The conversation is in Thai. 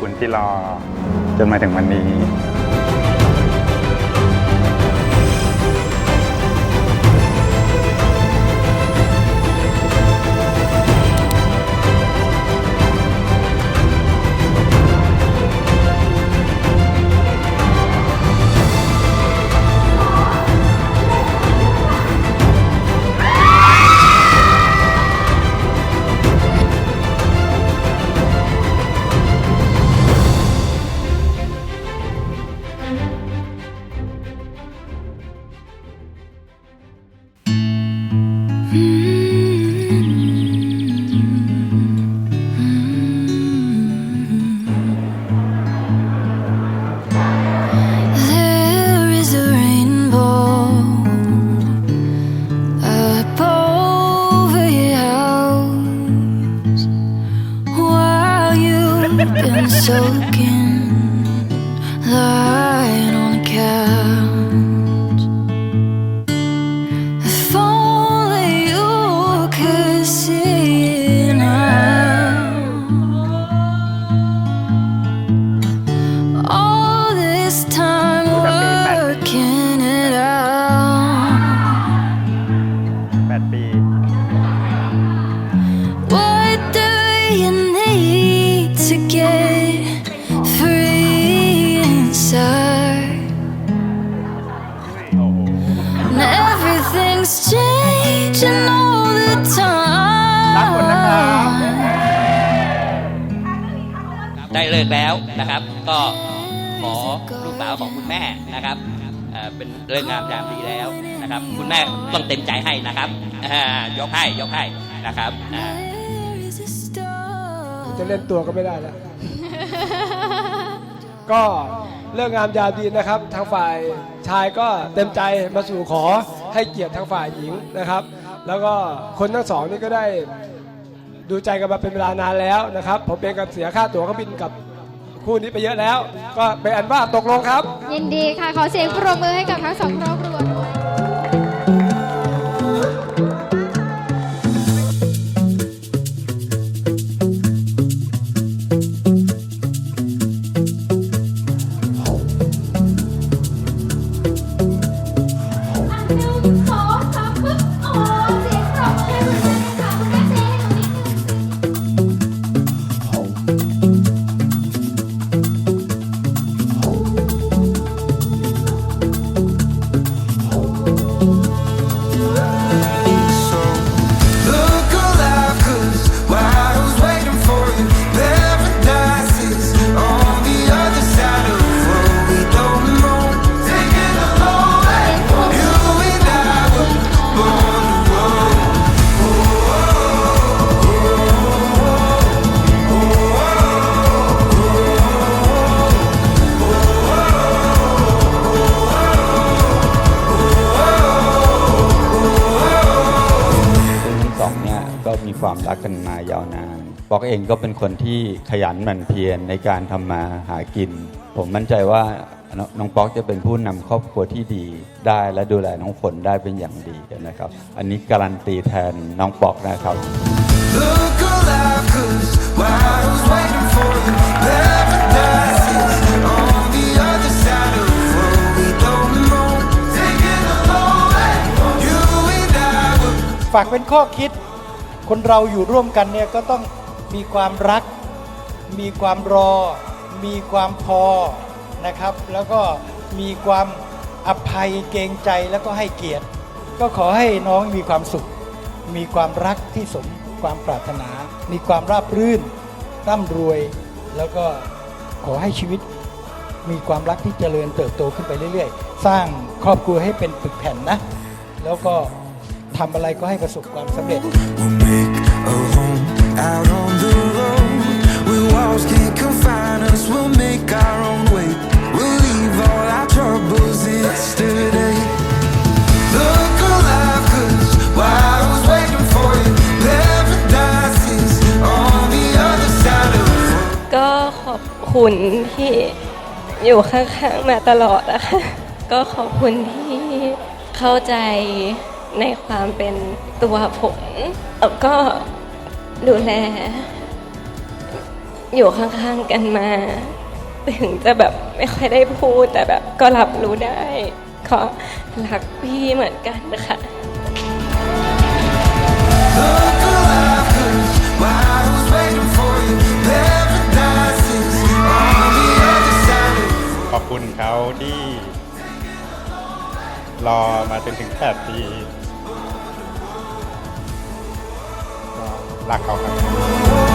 คุณที่รอจนมาถึงวันนี้ soaking, lying on the couch. Everything's changing all the time. ได้เลิกแล้วนะครับก็ขอลูกสาวของคุณแม่นะครับเอ่อเป็นเรื่องงามยามดีแล้วนะครับ คุณแม่ต้องเต็มใจให้นะครับอ่ายกให้ยกให้นะครับอ่า There is a star. จะเล่นตัวก็ไม่ได้แล้ว ก็เรื่องงามยามดีนะครับ ทางฝ่ายชายก็เต็มใจมาสู่ขอ ให้เกียรติทางฝ่ายหญิงนะครับ แล้วก็คนทั้งสองนี่ก็ได้ดูใจกันมาเป็นเวลานานแล้วนะครับ ผมเองก็เสียค่าตั๋วเครื่องบินกับคู่นี้ไปเยอะแล้ว ก็เป็นอันว่าตกลงครับ ยินดีค่ะ ขอเสียงปรบมือให้กับทั้งสองครอบครัวานบอกเองก็เป็นคนที่ขยันหมั่นเพียรในการทำมาหากิน ผมมั่นใจว่าน้องป๊อกจะเป็นผู้นำครอบครัวที่ดีได้และดูแลน้องฝนได้เป็นอย่างดีนะครับ อันนี้การันตีแทนน้องป๊อกนะครับ Look alive, 'cause I was waiting for you, Never dies on the other side of what we don't know. Taking a long way, you and I were ฝากเป็นข้อคิด คนเราอยู่ร่วมกันเนี่ยก็ต้อง มีความรัก มีความรอ มีความพอนะครับ แล้วก็มีความอภัยเกรงใจแล้วก็ให้เกียรติ ก็ขอให้น้องมีความสุข มีความรักที่สมความปรารถนา มีความราบรื่น ร่ำรวย แล้วก็ขอให้ชีวิตมีความรักที่เจริญเติบโตขึ้นไปเรื่อยๆ สร้างครอบครัวให้เป็นปึกแผ่นนะ แล้วก็ทำอะไรก็ให้ประสบความสำเร็จ out on the road. Where walls can't confine us. We'll make our own way. We'll leave all our troubles yesterday. Look alive, 'cause while I was waiting for you, paradise is on the other side of. ก็ขอบคุณที่อยู่ข้างๆมาตลอดนะคะ ก็ขอบคุณที่เข้าใจในความเป็นตัวผมแล้วก็ ดูแล อยู่ข้างๆกันมา ถึงจะแบบไม่ค่อยได้พูดแต่แบบก็รับรู้ได้ก็รักพี่เหมือนกันนะคะขอบคุณเขาที่ รอมาจนถึง8ปี รักเขาครับ Oh,